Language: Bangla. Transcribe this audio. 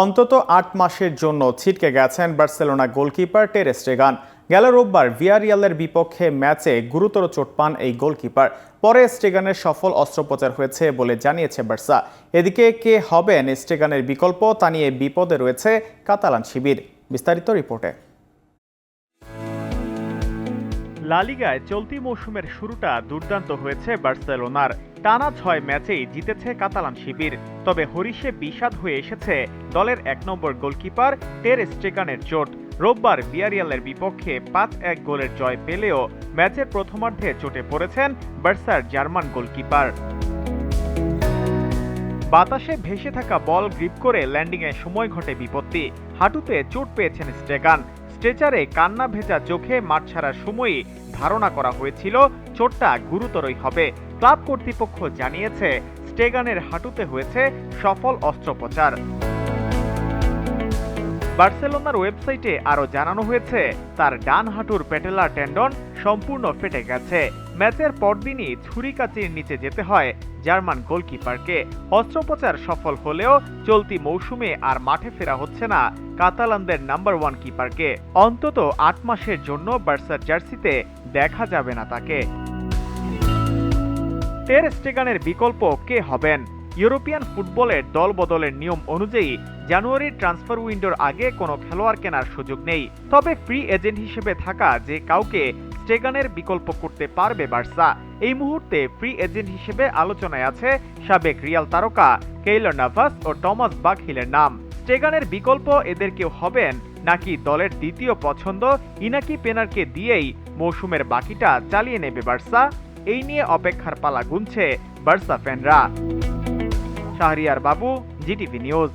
অন্তত আট মাসের জন্য ছিটকে গেছেন বার্সেলোনা গোলকিপার টের স্টেগান। গেল রোববার ভিয়ারিয়ালের বিপক্ষে ম্যাচে গুরুতর চোট পান এই গোলকিপার। পরে স্টেগানের সফল অস্ত্রোপচার হয়েছে বলে জানিয়েছে বার্সা। এদিকে কে হবেন স্টেগানের বিকল্প তা নিয়ে বিপদে রয়েছে কাতালান শিবির। বিস্তারিত রিপোর্টে। লালিগায় চলতি মৌসুমের শুরুটা দুর্দান্ত হয়েছে বার্সেলোনার। টানা ছয় ম্যাচেই জিতেছে কাতালান শিবির। তবে হরিষে বিষাদ হয়ে এসেছে দলের এক নম্বর গোলকিপার টের স্টেগানের চোট। রোববার বিয়ারিয়ালের বিপক্ষে পাঁচ এক গোলের জয় পেলেও ম্যাচের প্রথমার্ধে চোটে পড়েছেন বার্সার জার্মান গোলকিপার। বাতাসে ভেসে থাকা বল গ্রিপ করে ল্যান্ডিংয়ে সময় ঘটে বিপত্তি। হাঁটুতে চোট পেয়েছেন স্টেগান। স্ট্রেচারে কান্না ভেজা চোখে মাঠ ছাড়ার সময়ই ধারণা করা হয়েছিল চোটটা গুরুতরই হবে। ক্লাব কর্তৃপক্ষ জানিয়েছে, স্টেগানের হাঁটুতে হয়েছে সফল অস্ত্রোপচার। বার্সেলোনার ওয়েবসাইটে আরও জানানো হয়েছে, তার ডান হাঁটুর পেটেলার ট্যান্ডন সম্পূর্ণ ফেটে গেছে। ম্যাচের পরদিনই ছুরিকাচির নিচে যেতে হয় জার্মান গোলকিপারকে অস্ত্রোপচার সফল হলেও চলতি মৌসুমে আর মাঠে ফেরা হচ্ছে না। কাতালানদের নাম্বার ওয়ান কিপারকে অন্তত আট মাসের জন্য বার্সার জার্সিতে দেখা যাবে না তাকে। টের স্টেগানের বিকল্প কে হবেন? ইউরোপিয়ান ফুটবলের দল বদলের নিয়ম অনুযায়ী জানুয়ারির ট্রান্সফার উইন্ডোর আগে কোনো খেলোয়াড় কেনার সুযোগ নেই। তবে ফ্রি এজেন্ট হিসেবে থাকা যে কাউকে স্টেগানের বিকল্প করতে পারবে বার্সা। এই মুহূর্তে ফ্রি এজেন্ট হিসেবে আলোচনায় আছে সাবেক রিয়াল তারকা কেইলর নাভাস ও টমাস বাকহিলের নাম। স্টেগানের বিকল্প এদের কেউ হবেন নাকি দলের দ্বিতীয় পছন্দ ইনাকি পেনারকে দিয়েই মৌসুমের বাকিটা চালিয়ে নেবে বার্সা? এই নিয়ে অপেক্ষার পালা গুনছে বার্সা ফ্যানরা। শাহরিয়ার বাবু, জিটিভি নিউজ।